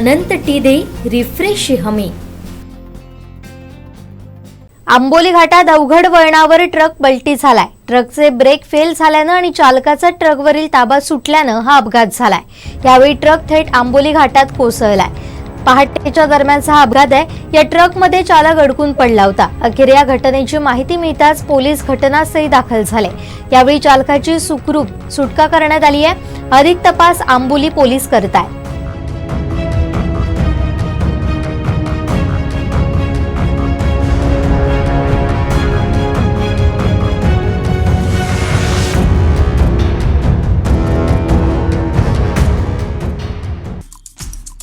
अनंत T दे refresh हमी. आंबोली घाटात अवघड वळणावर ट्रक पलटी झालाय. ट्रकचे ब्रेक फेल झाल्यानं आणि चालकाचा ट्रकवरील ताबा सुटल्यानं हा अपघात झालाय. यावेळी ट्रक थेट आंबोली घाटात कोसळलाय. पहाटेच्या दरम्यानचा हा अपघात आहे. या ट्रकमध्ये चालक अडकून पडला होता. अखेर या घटनेची माहिती मिळताच पोलीस घटनास्थळी दाखल झाले. यावेळी चालकाची सुखरूप सुटका करण्यात आली आहे. अधिक तपास आंबोली पोलीस करत आहेत